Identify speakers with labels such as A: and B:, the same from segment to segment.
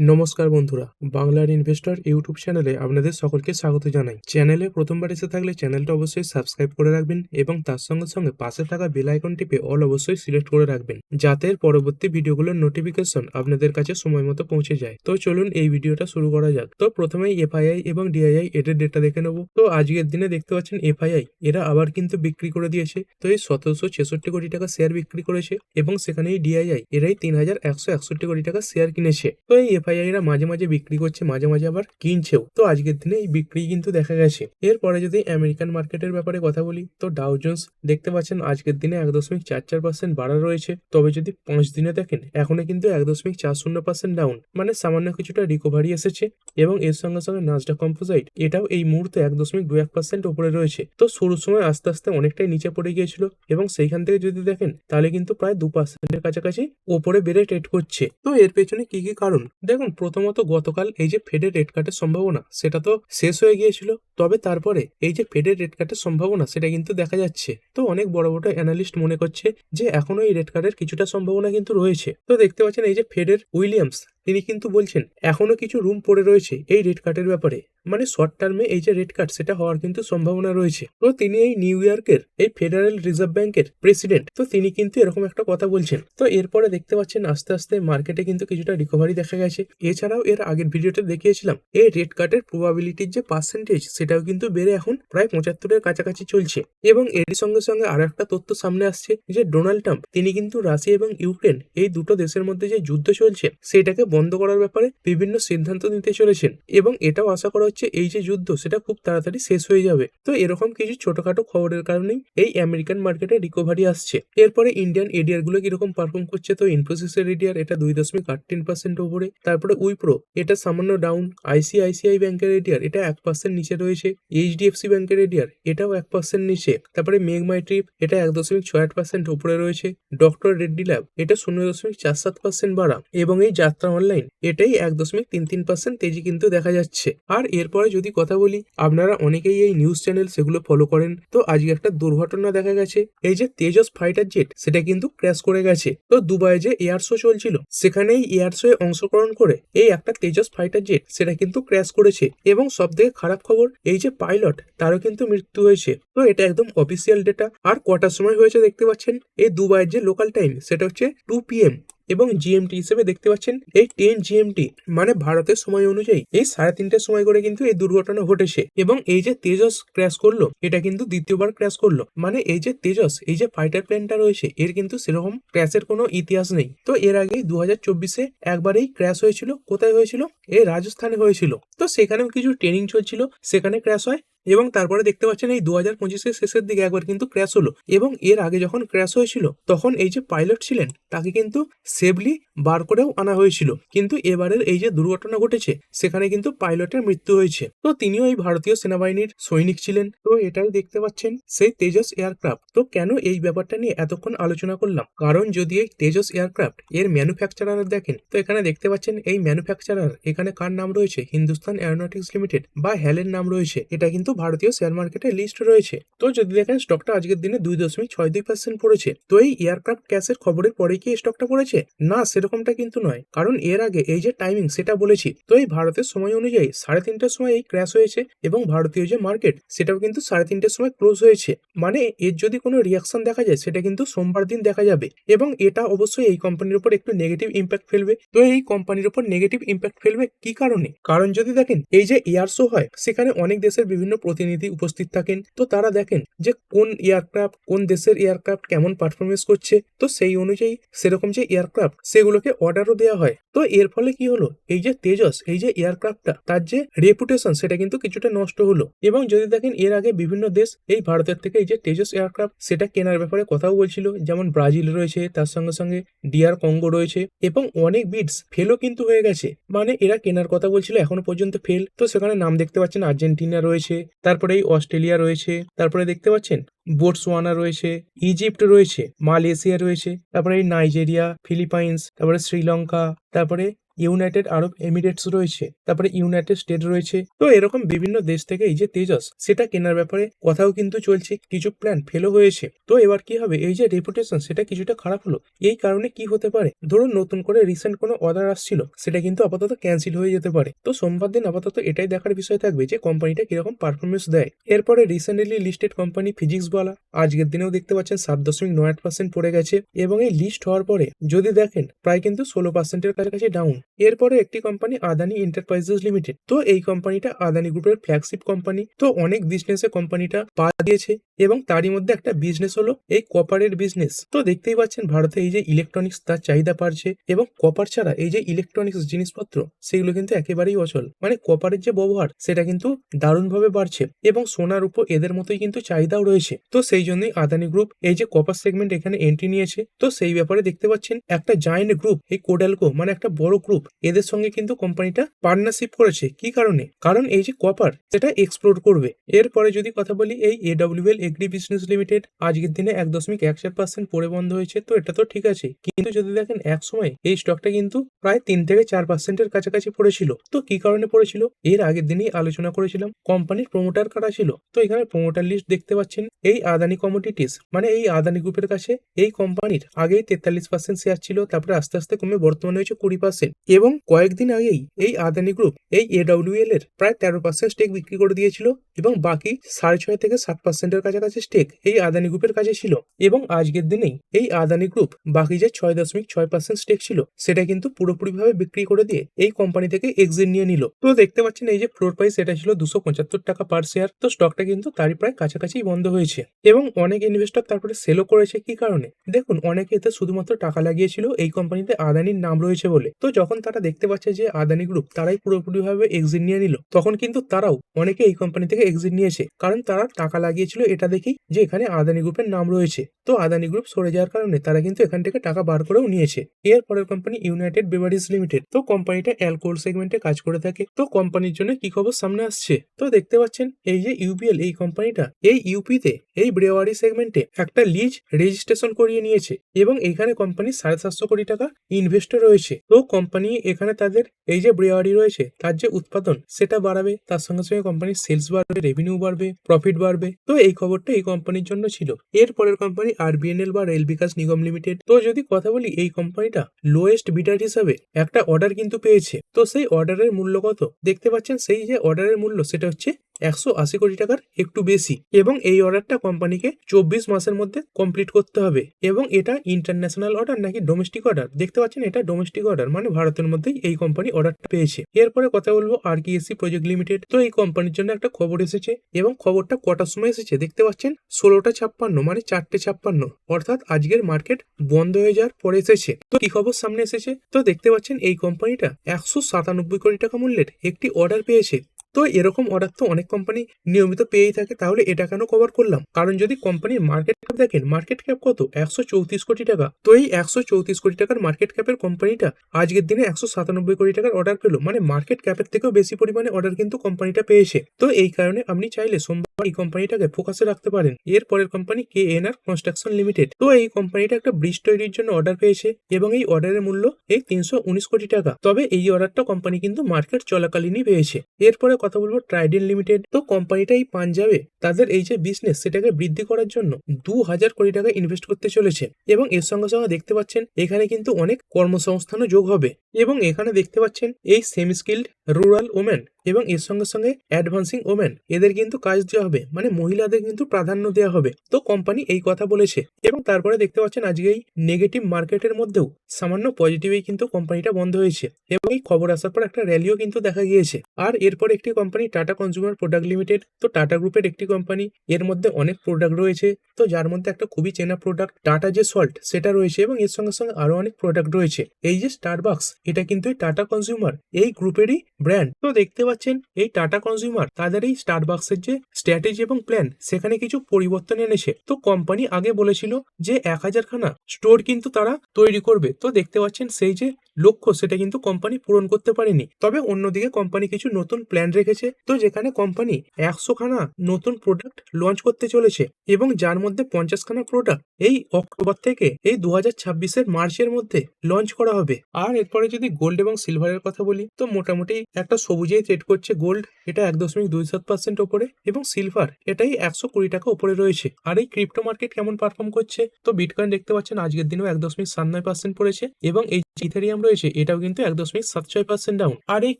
A: নমস্কার বন্ধুরা, বাংলার ইনভেস্টর ইউটিউব চ্যানেলে আপনাদের সকলকে স্বাগত জানাই। চ্যানেলে প্রথমবার এসে থাকলে চ্যানেলটা অবশ্যই সাবস্ক্রাইব করে রাখবেন এবং তার সঙ্গে সঙ্গে পাশে থাকা বেল আইকন টিপে অল অবশ্যই সিলেক্ট করে রাখবেন, যাতে পরবর্তী ভিডিওগুলোর নোটিফিকেশন আপনাদের কাছে সময় মতো পৌঁছে যায়। তো চলুন এই ভিডিওটা শুরু করা যাক। তো প্রথমেই এফআইআই এবং ডিআইআই এদের ডেটা দেখে নেব। তো আজকের দিনে দেখতে পাচ্ছেন এফআইআই এরা আবার কিন্তু বিক্রি করে দিয়েছে। তো এই সতেরোশো ছেষট্টি কোটি টাকা শেয়ার বিক্রি করেছে এবং সেখানে এই ডিআইআই এরাই তিন হাজার একশো একষট্টি কোটি টাকা শেয়ার কিনেছে। তো এই এফআইআইরা মাঝে মাঝে বিক্রি করছে, মাঝে মাঝে আবার কিনছেও। তো আজকের দিনে এই বিক্রি কিন্তু দেখা গেছে। এরপরে যদি আমেরিকান মার্কেটের ব্যাপারে কথা বলি, তো ডাউ জোন্স দেখতে পাচ্ছেন আজকের দিনে এক দশমিক চার চার পার্সেন্ট বাড়া রয়েছে। তবে যদি পাঁচ দিনে দেখেন এখনও কিন্তু এক দশমিক চার শূন্য পার্সেন্ট ডাউন মানে সামান্য কিছুটা রিকভারি এসেছে। এবং এর সঙ্গে সঙ্গে নাজডা কম্পোজাইট এটাও এই মুহূর্তে এক দশমিক দু এক পার্সেন্ট ওপরে রয়েছে। তো শুরুর সময় আস্তে আস্তে অনেকটাই নিচে পড়ে গিয়েছিল। এবং সেইখান থেকে যদি দেখেন, তাহলে কিন্তু প্রায় দু পার্সেন্টের কাছাকাছি ওপরে বেড়ে ট্রেড করছে। তো এর পেছনে কি কি কারণ? দেখুন প্রথমত গতকাল এই যে ফেডের রেট কাটের সম্ভাবনা, সেটা তো শেষ হয়ে গিয়েছিল। তবে তারপরে এই যে ফেডের রেট কাটের সম্ভাবনা, সেটা কিন্তু দেখা যাচ্ছে। তো অনেক বড় বড় অ্যানালিস্ট মনে করছে যে এখনও এই রেট কাটের কিছুটা সম্ভাবনা কিন্তু রয়েছে। তো দেখতে পাচ্ছেন এই যে ফেডের উইলিয়ামস তিনি কিন্তু বলছেন, এখনও কিছু রুম পড়ে রয়েছে এই রেট কাটের ব্যাপারে। মানে শর্ট টার্মে এই যে রেড কার্ড সেটা হওয়ার কিন্তু সম্ভাবনা রয়েছে। তো তিনি এই নিউ ইয়র্কের এই ফেডারেল রিজার্ভ ব্যাংকের প্রেসিডেন্ট তো তিনি কিন্তু এরকম একটা কথা বলছেন। তো এরপরে দেখতে পাচ্ছেন, আস্তে আস্তে মার্কেটে কিন্তু কিছুটা রিকভারি দেখা গেছে। এছাড়াও এর আগের ভিডিওতে দেখিয়েছিলাম, এই রেড কার্ডের প্রবাবিলিটির যে পার্সেন্টেজ সেটাও কিন্তু বেড়ে এখন প্রায় পঁচাত্তরের কাছাকাছি চলছে। এবং এর সঙ্গে সঙ্গে আরও একটা তথ্য সামনে আসছে যে ডোনাল্ড ট্রাম্প তিনি কিন্তু রাশিয়া এবং ইউক্রেন এই দুটো দেশের মধ্যে যে যুদ্ধ চলছে, সেটাকে বন্ধ করার ব্যাপারে বিভিন্ন সিদ্ধান্ত নিতে চলেছেন এবং এটাও আশা করা হচ্ছে এই যে যুদ্ধ, সেটা খুব তাড়াতাড়ি শেষ হয়ে যাবে। তো এরকম কিছু ছোটখাটো খবরের কারণেই এই আমেরিকান মার্কেটে রিকভারি আসছে। এরপরে ইন্ডিয়ান এডিয়ারগুলো কীরকম পারফর্ম করছে তো ইনফোসিসের এডিয়ার এটা দুই দশমিক আট তিন পার্সেন্ট ওপরে তারপরে উইপ্রো এটা সামান্য ডাউন আইসিআইসিআই ব্যাংকের এডিয়ার এটা এক পার্সেন্ট নিচে রয়েছে। এইচডিএফসি ব্যাংকের এডিয়ার এটাও এক পার্সেন্ট নিচে। তারপরে মেঘ মাই ট্রিপ এটা এক দশমিক ছয় আট পার্সেন্ট উপরে রয়েছে। ডক্টর রেড্ডি ল্যাব এটা শূন্য দশমিক চার সাত পার্সেন্ট বাড়া। এবং এই যাত্রা অনলাইন এটাই এক দশমিক তিন তিন পার্সেন্ট তেজি কিন্তু দেখা যাচ্ছে। আর এরপরে যদি কথা বলি, আপনারা অনেকেই এই নিউজ চ্যানেল সেগুলো ফলো করেন। তো আজকে একটা দুর্ঘটনা দেখা গেছে। এই যে তেজস ফাইটার জেট সেটা কিন্তু ক্র্যাশ করে গেছে। তো দুবাই যে এয়ার শো চলছিল সেখানে এই এয়ার শো অংশগ্রহণ করে এই একটা তেজস ফাইটার জেট সেটা কিন্তু ক্র্যাশ করেছে। এবং সব থেকে খারাপ খবর, এই যে পাইলট তারও কিন্তু মৃত্যু হয়েছে। তো এটা একদম অফিসিয়াল ডেটা আর কটার সময় হয়েছে দেখতে পাচ্ছেন? এই দুবাইয়ের যে লোকাল টাইম সেটা হচ্ছে টু পিএম এবং জিএমটি হিসেবে দেখতে পাচ্ছেন এই টেন জিএমটি মানে ভারতের সময় অনুযায়ী এই সাড়ে তিনটের সময় করে কিন্তু এই দুর্ঘটনা ঘটেছে। এবং এই যে তেজস ক্র্যাশ করল, এটা কিন্তু দ্বিতীয়বার ক্র্যাশ করল। মানে এই যে তেজস, এই যে ফাইটার প্লেনটা রয়েছে, এর কিন্তু সেরকম ক্র্যাশের কোনো ইতিহাস নেই। তো এর আগে দু হাজার চব্বিশে একবারেই ক্র্যাশ হয়েছিল। কোথায় হয়েছিল? এই রাজস্থানে হয়েছিল। তো সেখানেও কিছু ট্রেনিং চলছিল। সেখানে ক্র্যাশ হয়। এবং তারপরে দেখতে পাচ্ছেন এই দু হাজার পঁচিশের শেষের দিকে একবার কিন্তু ক্র্যাশ হলো। এবং এর আগে যখন ক্র্যাশ হয়েছিল, তখন এই যে পাইলট ছিলেন, তাকে কিন্তু সেফলি বার করেও আনা হয়েছিল। কিন্তু এবারের এই যে দুর্ঘটনা ঘটেছে, সেখানে কিন্তু পাইলটের মৃত্যু হয়েছে। তো তিনিও এই ভারতীয় সেনাবাহিনীর সৈনিক ছিলেন। তো এটাই দেখতে পাচ্ছেন সেই তেজস এয়ারক্রাফট তো কেন এই ব্যাপারটা নিয়ে এতক্ষণ আলোচনা করলাম? কারণ যদি এই তেজস এয়ারক্রাফট এর ম্যানুফ্যাকচারার দেখেন, তো এখানে দেখতে পাচ্ছেন এই ম্যানুফ্যাকচারার এখানে কার নাম রয়েছে? হিন্দুস্তান এরোনটিক্স লিমিটেড বা হ্যালের নাম রয়েছে। এটা কিন্তু ভারতীয় শেয়ার মার্কেটে লিস্ট রয়েছে। তো যদি দেখেন স্টকটা আজকের দিনে দুই দশমিক ছয় দুই পার্সেন্ট পড়েছে। তো এই এয়ারক্রাফট ক্যাশের খবরের পরে কি স্টকটা পড়েছে? না, সেরকমটা কিন্তু নয়। কারণ এর আগে এই যে টাইমিং সেটা বলেছি। তো এই ভারতের সময় অনুযায়ী সাড়ে তিনটার সময় এই ক্র্যাশ হয়েছে এবং ভারতীয় যে মার্কেট সেটাও কিন্তু সাড়ে তিনটের সময় ক্লোজ হয়েছে। মানে এর যদি কোনো রিয়াকশন দেখা যায়, সেটা কিন্তু সোমবার দিন দেখা যাবে। এবং এটা অবশ্যই এই কোম্পানির উপর একটু নেগেটিভ ইম্প্যাক্ট ফেলবে। তো এই কোম্পানির উপর নেগেটিভ ইম্প্যাক্ট ফেলবে কি কারণে? কারণ যদি দেখেন, এই যে এয়ার শো হয়, সেখানে অনেক দেশের বিভিন্ন প্রতিনিধি উপস্থিত থাকেন। তো তারা দেখেন যে কোন এয়ারক্রাফট, কোন দেশের এয়ারক্রাফট কেমন পারফরমেন্স করছে। তো সেই অনুযায়ী সেরকম যে এয়ারক্রাফট, সেগুলোকে অর্ডারও দেওয়া হয়। তো এর ফলে কি হলো? এই যে তেজস, এই যে এয়ারক্রাফটটা, তার যে রেপুটেশন সেটা কিন্তু কিছুটা নষ্ট হলো। এবং যদি দেখেন, এর আগে বিভিন্ন দেশ এই ভারতের থেকে এই যে তেজস এয়ারক্রাফট, সেটা কেনার ব্যাপারে কথাও বলছিল। যেমন ব্রাজিল রয়েছে, তার সঙ্গে সঙ্গে ডিয়ার কঙ্গো রয়েছে এবং অনেক বিডস ফেলও কিন্তু হয়ে গেছে। মানে এরা কেনার কথা বলছিল, এখনও পর্যন্ত ফেল। তো সেখানে নাম দেখতে পাচ্ছেন আর্জেন্টিনা রয়েছে, তারপরে এই অস্ট্রেলিয়া রয়েছে, তারপরে দেখতে পাচ্ছেন বোটসওয়ানা রয়েছে ইজিপ্ট রয়েছে মালয়েশিয়া রয়েছে তারপরে নাইজেরিয়া ফিলিপাইন্স তারপরে শ্রীলঙ্কা তারপরে ইউনাইটেড আরব এমিরেটস রয়েছে, তারপরে ইউনাইটেড স্টেট রয়েছে। তো এরকম বিভিন্ন দেশ থেকে এই যে তেজস, সেটা কেনার ব্যাপারে কথাও কিন্তু চলছে, কিছু প্ল্যান ফেলও হয়েছে। তো এবার কি হবে? এই যে রেপুটেশন সেটা কিছুটা খারাপ হলো। এই কারণে কি হতে পারে? ধরুন নতুন করে রিসেন্ট কোনো অর্ডার আসছিল, সেটা কিন্তু আপাতত ক্যান্সেল হয়ে যেতে পারে। তো সোমবার দিন আপাতত এটাই দেখার বিষয় থাকবে যে কোম্পানিটা কীরকম পারফরমেন্স দেয়। এরপরে রিসেন্টলি লিস্টেড কোম্পানি ফিজিক্স বলা আজকের দিনেও দেখতে পাচ্ছেন সাত দশমিক নয় আট পার্সেন্ট পড়ে গেছে। এবং এই লিস্ট হওয়ার পরে যদি দেখেন, প্রায় কিন্তু ষোলো পার্সেন্টের কাছাকাছি ডাউন এরপরে একটি কোম্পানি আদানি এন্টারপ্রাইজেস লিমিটেড তো এই কোম্পানিটা আদানি গ্রুপের ফ্ল্যাগশিপ কোম্পানি তো অনেক বিজনেসে কোম্পানিটা পা দিয়েছে এবং তারই মধ্যে একটা বিজনেস হলো এই কপারের বিজনেস তো দেখতেই পাচ্ছেন, ভারতে এই যে ইলেকট্রনিক্স তার চাহিদা বাড়ছে এবং কপার ছাড়া এই যে ইলেকট্রনিক্স জিনিসপত্র, সেগুলো কিন্তু একেবারেই অচল। মানে কপারের যে ব্যবহার, সেটা কিন্তু দারুণভাবে বাড়ছে এবং সোনার উপর এদের মতোই কিন্তু চাহিদাও রয়েছে। তো সেই জন্যই আদানি গ্রুপ এই যে কপার সেগমেন্ট এখানে এন্ট্রি নিয়েছে। তো সেই ব্যাপারে দেখতে পাচ্ছেন, একটা জায়েন্ট গ্রুপ এই কোডালকো মানে একটা বড় গ্রুপ এদের সঙ্গে কিন্তু কোম্পানিটা পার্টনারশিপ করেছে। কি কারণে? কারণ এই যে কপার সেটা এক্সপ্লোর করবে। এরপরে যদি কথা বলি এই এডব্লিউএল এগ্রি বিজনেস লিমিটেড আজকের দিনে এক দশমিক এক চার পার্সেন্ট পরে বন্ধ হয়েছে, তো এটা তো ঠিক আছে। কিন্তু যদি দেখেন এক সময় এই স্টকটা কিন্তু প্রায় তিন থেকে চার পার্সেন্টের কাছাকাছি পড়েছিল। তো কি কারণে পড়েছিল? এর আগের দিনই আলোচনা করেছিলাম কোম্পানির প্রমোটার কারা ছিল? তো এখানে প্রমোটার লিস্ট দেখতে পাচ্ছেন এই আদানি কমোডিটিস মানে এই আদানি গ্রুপের কাছে এই কোম্পানির আগেই তেতাল্লিশ পার্সেন্ট শেয়ার ছিল, তারপরে আস্তে আস্তে কমে বর্তমানে হয়েছে কুড়ি পার্সেন্ট এবং কয়েকদিন আগেই এই আদানি গ্রুপ এই এডব্লিউএল এর প্রায় তেরো পার্সেন্ট স্টেক বিক্রি করে দিয়েছিল এবং বাকি সাড়ে ছয় থেকে সাত পার্সেন্টের কাছাকাছি স্টেক এই আদানি গ্রুপের কাছে ছিল। এবং আজকের দিনেই এই আদানি গ্রুপ বাকি যে ছয় দশমিক ছয় পার্সেন্ট স্টেক ছিল, সেটা কিন্তু পুরোপুরিভাবে বিক্রি করে দিয়ে এই কোম্পানি থেকে এক্সিট নিয়ে নিল। তো দেখতে পাচ্ছেন এই যে ফ্লোর প্রাইস এটা ছিল দুশো পঁচাত্তর টাকা পার শেয়ার তো স্টকটা কিন্তু তারই প্রায় কাছাকাছি বন্ধ হয়েছে। এবং অনেক ইনভেস্টর তারপরে সেলও করেছে। কি কারণে? দেখুন, অনেকে এতে শুধুমাত্র টাকা লাগিয়েছিল, এই কোম্পানিতে আদানির নাম রয়েছে বলে। তো যখন তারা দেখতে পাচ্ছে যে আদানি গ্রুপ তারাই পুরোপুরিভাবে এক্সিট নিয়ে নিল। তখন কিন্তু তারাও অনেকে এই কোম্পানি থেকে এক্সিট নিয়েছে কারণ তারা টাকা লাগিয়েছিল এটা দেখেই যে এখানে আদানি গ্রুপের নাম রয়েছে। তো আদানি গ্রুপ সরে যাওয়ার কারণে তারা কিন্তু এখান থেকে টাকা বার করেও নিয়েছে। এর পরের কোম্পানি ইউনাইটেড বেভারেজ লিমিটেড তো কোম্পানিটা অ্যালকোহল সেগমেন্টে কাজ করে থাকে। তো কোম্পানির জন্য কি খবর সামনে আসছে? তো দেখতে পাচ্ছেন, এই যে ইউপিএল এই কোম্পানিটা এই ইউপিতে এই ব্রেওয়ারি সেগমেন্টে একটা লিজ রেজিস্ট্রেশন করিয়ে নিয়েছে। এবং এখানে কোম্পানি সাড়ে সাতশো কোটি টাকা ইনভেস্ট রয়েছে। তো কোম্পানি এখানে তাদের এই যে ব্রেওয়ারি রয়েছে, তার যে উৎপাদন, সেটা বাড়াবে। তার সঙ্গে সঙ্গে কোম্পানির সেলস বাড়বে রেভিনিউ বাড়বে প্রফিট বাড়বে। তো এই খবরটা এই কোম্পানির জন্য ছিল। এর পরের কোম্পানি আরবিএনএল বা রেল বিকাশ নিগম লিমিটেড। তো যদি কথা বলি এই কোম্পানিটা লোয়েস্ট বিটার হিসাবে একটা অর্ডার কিন্তু পেয়েছে। তো সেই অর্ডারের মূল্য কত? দেখতে পাচ্ছেন সেই যে অর্ডারের মূল্য সেটা হচ্ছে একশো আশি কোটি টাকার একটু বেশি। এবং এই অর্ডারটা কোম্পানিকে চব্বিশ মাসের মধ্যে কমপ্লিট করতে হবে। এবং এটা ইন্টারন্যাশনাল অর্ডার নাকি ডোমেস্টিক অর্ডার? দেখতে পাচ্ছেন এটা ডোমেস্টিক অর্ডার মানে ভারতের মধ্যেই এই কোম্পানি অর্ডারটা পেয়েছে। এরপরে কথা বলব আর কি এসি প্রজেক্ট লিমিটেড তো এই কোম্পানির জন্য একটা খবর এসেছে এবং খবরটা কটার সময় এসেছে? দেখতে পাচ্ছেন ষোলোটা ছাপ্পান্ন মানে চারটে ছাপ্পান্ন। অর্থাৎ আজকের মার্কেট বন্ধ হয়ে যাওয়ার পরে এসেছে। তো কি খবর সামনে এসেছে? তো দেখতে পাচ্ছেন এই কোম্পানিটা একশো সাতানব্বই কোটি টাকা মূল্যের একটি অর্ডার পেয়েছে। তো এরকম অর্ডার তো অনেক কোম্পানি নিয়মিত পেয়েই থাকে, তাহলে এটা কেন কভার করলাম? কারণ যদি কোম্পানির মার্কেট ক্যাপ দেখেন মার্কেট ক্যাপ কত? একশো চৌত্রিশ কোটি টাকা। তো এই একশো চৌত্রিশ কোটি টাকার মার্কেট ক্যাপের কোম্পানিটা আজকের দিনে একশো সাতানব্বই কোটি টাকার অর্ডার পেল। মানে মার্কেট ক্যাপের থেকেও বেশি পরিমাণে অর্ডার কিন্তু কোম্পানিটা পেয়েছে। তো এই কারণে আপনি চাইলে সোমবার এই কোম্পানিটাকে ফোকাসে রাখতে পারেন। এর পরের company K N R construction limited তো এই কোম্পানিটা একটা ব্রিজ তৈরির জন্য অর্ডার পেয়েছে এবং এই অর্ডারের মূল্য এই তিনশো উনিশ কোটি টাকা। তবে এই অর্ডারটা কোম্পানি কিন্তু মার্কেট চলাকালীনই পেয়েছে। এরপরে কথা বলব ট্রাইডেন লিমিটেড তো কোম্পানিটা এই পাঞ্জাবে তাদের এই যে বিজনেস সেটাকে বৃদ্ধি করার জন্য দু হাজার কোটি টাকা ইনভেস্ট করতে চলেছে এবং এর সঙ্গে সঙ্গে দেখতে পাচ্ছেন এখানে কিন্তু অনেক কর্মসংস্থানও যোগ হবে। এবং এখানে দেখতে পাচ্ছেন এই সেমি স্কিল্ড রুরাল ওমেন এবং এর সঙ্গে সঙ্গে অ্যাডভান্সিং ওমেন এদের কিন্তু কাজ দেওয়া হবে মানে মহিলাদের কিন্তু প্রাধান্য দেওয়া হবে। তো কোম্পানি এই কথা বলেছে এবং তারপরে দেখতে পাচ্ছেন আজকে এই নেগেটিভ মার্কেটের মধ্যেও সামান্য পজিটিভই কিন্তু কোম্পানিটা বন্ধ হয়েছে এবং এই খবর আসার পর একটা র্যালিও কিন্তু দেখা গিয়েছে। আর এরপর একটি company Tata consumer product limited তো টাটা গ্রুপের একটি কোম্পানি এর মধ্যে অনেক প্রোডাক্ট রয়েছে, তো যার মধ্যে একটা খুবই চেনা প্রোডাক্ট টাটা যে সল্ট সেটা রয়েছে এবং এর সঙ্গে সঙ্গে আরও অনেক প্রোডাক্ট রয়েছে। এই যে স্টারবাক্স এটা কিন্তু টাটা কনজিউমার এই গ্রুপেরই ব্র্যান্ড তো দেখতে পাচ্ছেন এই টাটা কনজিউমার। তাদের এই স্টার বাক্সের যে স্ট্র্যাটেজি এবং প্ল্যান সেখানে কিছু পরিবর্তন এনেছে। তো কোম্পানি আগে বলেছিল যে এক হাজার খানা স্টোর কিন্তু তারা তৈরি করবে। তো দেখতে পাচ্ছেন সেই যে লক্ষ্য সেটা কিন্তু কোম্পানি পূরণ করতে পারেনি। তবে অন্যদিকে কোম্পানি কিছু নতুন প্ল্যান রেখেছে, তো যেখানে কোম্পানি একশো খানা নতুন প্রোডাক্ট লঞ্চ করতে চলেছে এবং যার মধ্যে পঞ্চাশ খানা প্রোডাক্ট এই অক্টোবর থেকে এই দু হাজার ছাব্বিশের মার্চের মধ্যে লঞ্চ করা হবে। আর এরপরে যদি গোল্ড এবং সিলভারের কথা বলি, তো মোটামুটি একটা সবুজেই ট্রেড করছে গোল্ড এটা এক দশমিক দুই সাত পার্সেন্ট ওপরে এবং সিলভার এটাই একশো কুড়ি টাকা ওপরে রয়েছে। আর এই ক্রিপ্টো মার্কেট কেমন পারফর্ম করছে, তো বিটকয়েন দেখতে পাচ্ছেন আজকের দিনেও এক দশমিক সাত নয় পার্সেন্ট পড়েছে এবং এই ইথেরিয়াম এটাও কিন্তু এক দশমিক সাত ছয় পার্সেন্ট ডাউন আর এই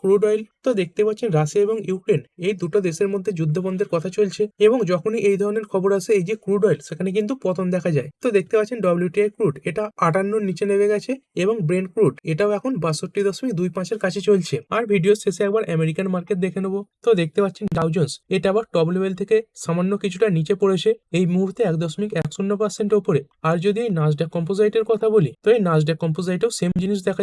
A: ক্রুড অয়েল তো দেখতে পাচ্ছেন রাশিয়া এবং ইউক্রেন, এই দুটো দেশের মধ্যে যুদ্ধবন্ধের কথা চলছে এবং যখনই এই ধরনের খবর আসে, এই যে ক্রুড অয়েল সেখানে কিন্তু পতন দেখা যায়। তো দেখতে পাচ্ছেন ডব্লিউটিআই ক্রুড এটা আটান্নর নিচে নেমে গেছে এবং ব্রেন ক্রুড এটাও এখন বাষট্টি দশমিক দুই পাঁচের কাছে চলছে। আর ভিডিও শেষে একবার আমেরিকান মার্কেট দেখে নেব। তো দেখতে পাচ্ছেন ডাউজন্স এটা আবার টপ লেভেল থেকে সামান্য কিছুটা নিচে পড়েছে, এই মুহূর্তে এক দশমিক এক শূন্য পার্সেন্ট ওপরে আর যদি এই নাজডাক কম্পোজাইটের কথা বলি, তো এই নাজডাক কম্পোজাইটেও সেম জিনিস দেখা